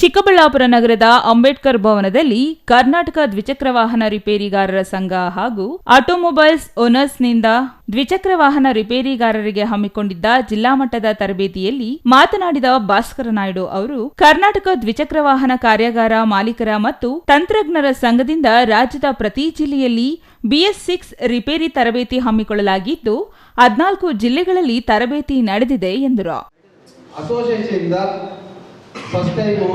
ಚಿಕ್ಕಬಳ್ಳಾಪುರ ನಗರದ ಅಂಬೇಡ್ಕರ್ ಭವನದಲ್ಲಿ ಕರ್ನಾಟಕ ದ್ವಿಚಕ್ರ ವಾಹನ ರಿಪೇರಿಗಾರರ ಸಂಘ ಹಾಗೂ ಆಟೋಮೊಬೈಲ್ಸ್ ಓನರ್ಸ್ನಿಂದ ದ್ವಿಚಕ್ರ ವಾಹನ ರಿಪೇರಿಗಾರರಿಗೆ ಹಮ್ಮಿಕೊಂಡಿದ್ದ ಜಿಲ್ಲಾ ಮಟ್ಟದ ತರಬೇತಿಯಲ್ಲಿ ಮಾತನಾಡಿದ ಭಾಸ್ಕರ ನಾಯ್ಡು ಅವರು, ಕರ್ನಾಟಕ ದ್ವಿಚಕ್ರ ವಾಹನ ಕಾರ್ಯಾಗಾರ ಮಾಲೀಕರ ಮತ್ತು ತಂತ್ರಜ್ಞರ ಸಂಘದಿಂದ ರಾಜ್ಯದ ಪ್ರತಿ ಜಿಲ್ಲೆಯಲ್ಲಿ ಬಿಎಸ್ ಸಿಕ್ಸ್ ರಿಪೇರಿ ತರಬೇತಿ ಹಮ್ಮಿಕೊಳ್ಳಲಾಗಿದ್ದು, ಹದಿನಾಲ್ಕು ಜಿಲ್ಲೆಗಳಲ್ಲಿ ತರಬೇತಿ ನಡೆದಿದೆ ಎಂದರು. ಫಸ್ಟ್ ಟೈಮು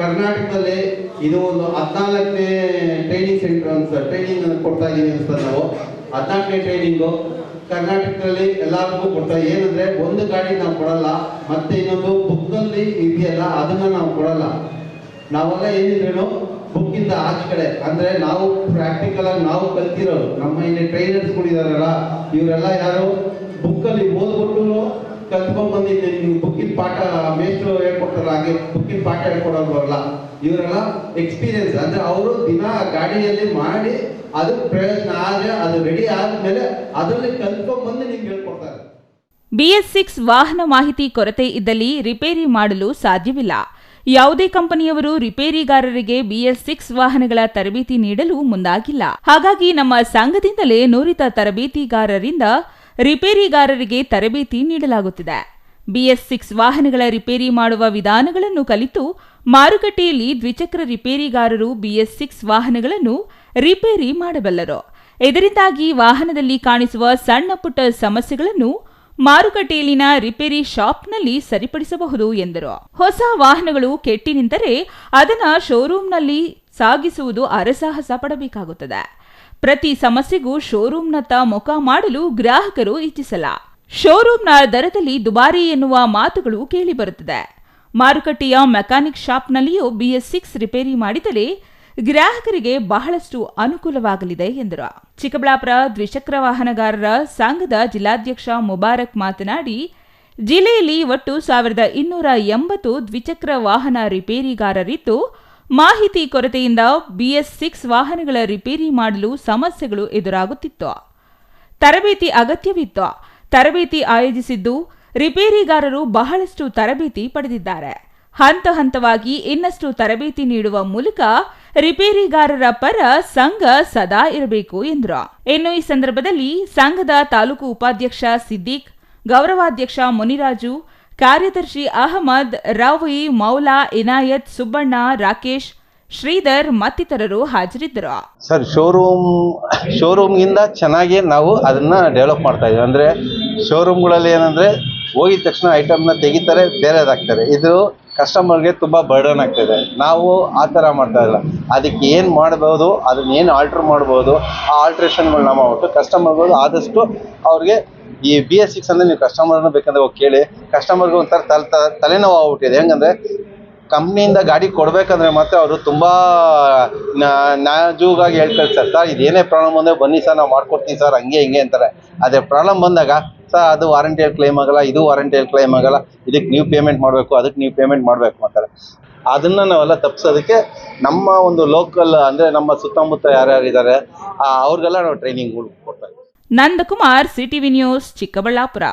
ಕರ್ನಾಟಕದಲ್ಲಿ ಇದು ಒಂದು ಹದಿನಾಲ್ಕನೇ ಟ್ರೈನಿಂಗ್ ಸೆಂಟರ್ ಅಂತ ಟ್ರೈನಿಂಗ್ ಕೊಡ್ತಾ ಇದ್ದೀವಿ ಅನ್ಸ್ತದೆ ನಾವು. ಹದಿನಾಲ್ಕನೇ ಟ್ರೈನಿಂಗು ಕರ್ನಾಟಕದಲ್ಲಿ ಎಲ್ಲರಿಗೂ ಕೊಡ್ತಾ ಏನಂದ್ರೆ ಒಂದು ಗಾಡಿ ನಾವು ಕೊಡಲ್ಲ, ಮತ್ತೆ ಇನ್ನೊಂದು ಬುಕ್ನಲ್ಲಿ ಇದೆಯಲ್ಲ, ಅದನ್ನ ನಾವು ಕೊಡಲ್ಲ. ನಾವೆಲ್ಲ ಏನಿದ್ರು ಬುಕ್ಕಿಂದ ಆಚೆ ಕಡೆ, ಅಂದ್ರೆ ನಾವು ಪ್ರಾಕ್ಟಿಕಲ್ ಆಗಿ ನಾವು ಕಲ್ತಿರೋರು, ನಮ್ಮ ಇಲ್ಲಿ ಟ್ರೈನರ್ಸ್ಗಳಿದಾರಲ್ಲ ಇವರೆಲ್ಲ ಯಾರು ಬುಕ್ಕಲ್ಲಿ ಓದ್ಬಿಟ್ಟು ಕಲ್ತ್ಕೊಂಡ್ ಬಂದಿದ್ದೆ ನೀವು ಬುಕ್ಕಿನ ಪಾಠ ಮೇಸ್ಟ್ರು ಹೇಳ್ಕೊಡ್ತಾರಲ್ಲ ಹಾಗೆ ಬುಕ್ಕಿನ ಪಾಠ ಹೇಳ್ಕೊಡೋರು ಬರಲ್ಲ. ಇವರೆಲ್ಲ ಎಕ್ಸ್ಪೀರಿಯನ್ಸ್ ಅಂದ್ರೆ ಅವರು ದಿನ ಗಾಡಿಯಲ್ಲಿ ಮಾಡಿ ಅದು ಪ್ರಯೋಜನ ಆದ್ರೆ ಅದು ರೆಡಿ ಆದ್ಮೇಲೆ ಅದರಲ್ಲಿ ಕಲ್ತ್ಕೊಂಡ್ ಬಂದು ನಿಮ್ಗೆ ಹೇಳ್ಕೊಡ್ತಾರೆ. ಬಿಎಸ್ ಸಿಕ್ಸ್ ವಾಹನ ಮಾಹಿತಿ ಕೊರತೆ ಇದ್ದಲ್ಲಿ ರಿಪೇರಿ ಮಾಡಲು ಸಾಧ್ಯವಿಲ್ಲ. ಯಾವುದೇ ಕಂಪನಿಯವರು ರಿಪೇರಿಗಾರರಿಗೆ ಬಿಎಸ್ ಸಿಕ್ಸ್ ವಾಹನಗಳ ತರಬೇತಿ ನೀಡಲು ಮುಂದಾಗಿಲ್ಲ. ಹಾಗಾಗಿ ನಮ್ಮ ಸಂಘದಿಂದಲೇ ನುರಿತ ತರಬೇತಿಗಾರರಿಂದ ರಿಪೇರಿಗಾರರಿಗೆ ತರಬೇತಿ ನೀಡಲಾಗುತ್ತಿದೆ. ಬಿಎಸ್ ಸಿಕ್ಸ್ ವಾಹನಗಳ ರಿಪೇರಿ ಮಾಡುವ ವಿಧಾನಗಳನ್ನು ಕಲಿತು ಮಾರುಕಟ್ಟೆಯಲ್ಲಿ ದ್ವಿಚಕ್ರ ರಿಪೇರಿಗಾರರು ಬಿಎಸ್ ಸಿಕ್ಸ್ ವಾಹನಗಳನ್ನು ರಿಪೇರಿ ಮಾಡಬಲ್ಲರು. ಇದರಿಂದಾಗಿ ವಾಹನದಲ್ಲಿ ಕಾಣಿಸುವ ಸಣ್ಣ ಪುಟ್ಟ ಸಮಸ್ಯೆಗಳನ್ನು ಮಾರುಕಟ್ಟೆಯಲ್ಲಿನ ರಿಪೇರಿ ಶಾಪ್ನಲ್ಲಿ ಸರಿಪಡಿಸಬಹುದು ಎಂದರು. ಹೊಸ ವಾಹನಗಳು ಕೆಟ್ಟಿ ನಿಂತರೆ ಶೋರೂಂನಲ್ಲಿ ಶೋರೂಮ್ನಲ್ಲಿ ಸಾಗಿಸುವುದು ಅರಸಾಹಸ ಪಡಬೇಕಾಗುತ್ತದೆ. ಪ್ರತಿ ಸಮಸ್ಯೆಗೂ ಶೋರೂಮ್ನತ್ತ ಮುಖ ಮಾಡಲು ಗ್ರಾಹಕರು ಇಚ್ಛಿಸಲ್ಲ. ಶೋರೂಮ್ನ ದರದಲ್ಲಿ ದುಬಾರಿ ಎನ್ನುವ ಮಾತುಗಳು ಕೇಳಿಬರುತ್ತದೆ. ಮಾರುಕಟ್ಟೆಯ ಮೆಕ್ಯಾನಿಕ್ ಶಾಪ್ನಲ್ಲಿಯೂ ಬಿಎಸ್ ಸಿಕ್ಸ್ ರಿಪೇರಿ ಮಾಡಿದರೆ ಗ್ರಾಹಕರಿಗೆ ಬಹಳಷ್ಟು ಅನುಕೂಲವಾಗಲಿದೆ ಎಂದರು. ಚಿಕ್ಕಬಳ್ಳಾಪುರ ದ್ವಿಚಕ್ರ ವಾಹನಗಾರರ ಸಂಘದ ಜಿಲ್ಲಾಧ್ಯಕ್ಷ ಮುಬಾರಕ್ ಮಾತನಾಡಿ, ಜಿಲ್ಲೆಯಲ್ಲಿ ಒಟ್ಟು ಸಾವಿರದ ಇನ್ನೂರ ಎಂಬತ್ತು ದ್ವಿಚಕ್ರ ವಾಹನ ರಿಪೇರಿಗಾರರಿದ್ದು ಮಾಹಿತಿ ಕೊರತೆಯಿಂದ ಬಿಎಸ್ ಸಿಕ್ಸ್ ವಾಹನಗಳ ರಿಪೇರಿ ಮಾಡಲು ಸಮಸ್ಯೆಗಳು ಎದುರಾಗುತ್ತಿತ್ತು. ತರಬೇತಿ ಅಗತ್ಯವಿತ್ತು. ತರಬೇತಿ ಆಯೋಜಿಸಿದ್ದು ರಿಪೇರಿಗಾರರು ಬಹಳಷ್ಟು ತರಬೇತಿ ಪಡೆದಿದ್ದಾರೆ. ಹಂತ ಹಂತವಾಗಿ ಇನ್ನಷ್ಟು ತರಬೇತಿ ನೀಡುವ ಮೂಲಕ ರಿಪೇರಿಗಾರರ ಪರ ಸಂಘ ಸದಾ ಇರಬೇಕು ಎಂದರು. ಇನ್ನು ಈ ಸಂದರ್ಭದಲ್ಲಿ ಸಂಘದ ತಾಲೂಕು ಉಪಾಧ್ಯಕ್ಷ ಸಿದ್ದಿಕ್, ಗೌರವಾಧ್ಯಕ್ಷ ಮುನಿರಾಜು ಕಾರ್ಯದರ್ಶಿ ಅಹಮದ್, ರವಿ, ಮೌಲಾ, ಇನಾಯತ್, ಸುಬ್ಬಣ್ಣ, ರಾಕೇಶ್, ಶ್ರೀಧರ್ ಮತ್ತಿತರರು ಹಾಜರಿದ್ದರು. ಸರ್ ಶೋರೂಮ್ ಶೋರೂಮ್ಗಿಂತ ಚೆನ್ನಾಗಿ ನಾವು ಅದನ್ನ ಡೆವಲಪ್ ಮಾಡ್ತಾ ಇದ್ದೀವಿ. ಅಂದರೆ ಶೋರೂಮ್ಗಳಲ್ಲಿ ಏನಂದರೆ ಹೋಗಿದ ತಕ್ಷಣ ಐಟಮ್ನ ತೆಗಿತಾರೆ ಬೇರೆದಾಗ್ತಾರೆ ಇದು ಕಸ್ಟಮರ್ಗೆ ತುಂಬ ಬರ್ಡನ್ ಆಗ್ತದೆ. ನಾವು ಆ ಥರ ಮಾಡ್ತಾ ಇಲ್ಲ. ಅದಕ್ಕೆ ಏನು ಮಾಡ್ಬೋದು ಅದನ್ನ ಏನು ಆಲ್ಟ್ರ್ ಮಾಡ್ಬೋದು, ಆ ಆಲ್ಟ್ರೇಷನ್ಗಳನ್ನ ಮಾಡ್ಬಿಟ್ಟು ಕಸ್ಟಮರ್ಗಳು ಆದಷ್ಟು ಅವ್ರಿಗೆ ಈ ಬಿ ಎಸ್ ಸಿಕ್ಸ್ ಅಂದರೆ ನೀವು ಕಸ್ಟಮರ್ನ ಬೇಕಂದ್ರೆ ಹೋಗಿ ಕೇಳಿ. ಕಸ್ಟಮರ್ಗೆ ಒಂಥರ ತಲೆ ತಲೆನೋವು ಆಗ್ಬಿಟ್ಟಿದೆ. ಹೆಂಗಂದ್ರೆ ಕಂಪ್ನಿಯಿಂದ ಗಾಡಿ ಕೊಡಬೇಕಂದ್ರೆ ಮಾತ್ರ ಅವರು ತುಂಬ ನಾಜೂಗಾಗಿ ಹೇಳ್ತಾರೆ, ಸರ್ ಸರ್, ಇದೇನೇ ಪ್ರಾಬ್ಲಮ್ ಬಂದರೆ ಬನ್ನಿ ಸರ್, ನಾವು ಮಾಡ್ಕೊಡ್ತೀವಿ ಸರ್, ಹಂಗೆ, ಹಿಂಗೆ ಅಂತಾರೆ. ಅದೇ ಪ್ರಾಬ್ಲಮ್ ಬಂದಾಗ, ಸರ್, ಅದು ವಾರಂಟಿಯಲ್ಲಿ ಕ್ಲೈಮ್ ಆಗಲ್ಲ, ಇದು ವಾರಂಟಿಯಲ್ಲಿ ಕ್ಲೈಮ್ ಆಗಲ್ಲ, ಇದಕ್ಕೆ ನೀವು ಪೇಮೆಂಟ್ ಮಾಡಬೇಕು, ಅದಕ್ಕೆ ನೀವು ಪೇಮೆಂಟ್ ಮಾಡಬೇಕು, ಅಂತಾರೆ. ಅದನ್ನು ನಾವೆಲ್ಲ ತಪ್ಪಿಸೋದಕ್ಕೆ ನಮ್ಮ ಒಂದು ಲೋಕಲ್ ಅಂದರೆ ನಮ್ಮ ಸುತ್ತಮುತ್ತ ಯಾರ್ಯಾರಿದ್ದಾರೆ ಅವ್ರಿಗೆಲ್ಲ ನಾವು ಟ್ರೈನಿಂಗ್ ಕೊಡ್ತಾ ಇದ್ದೀವಿ ನಂದಕುಮಾರ್ ಸಿಟಿವಿ ನ್ಯೂಸ್ ಚಿಕ್ಕಬಳ್ಳಾಪುರ.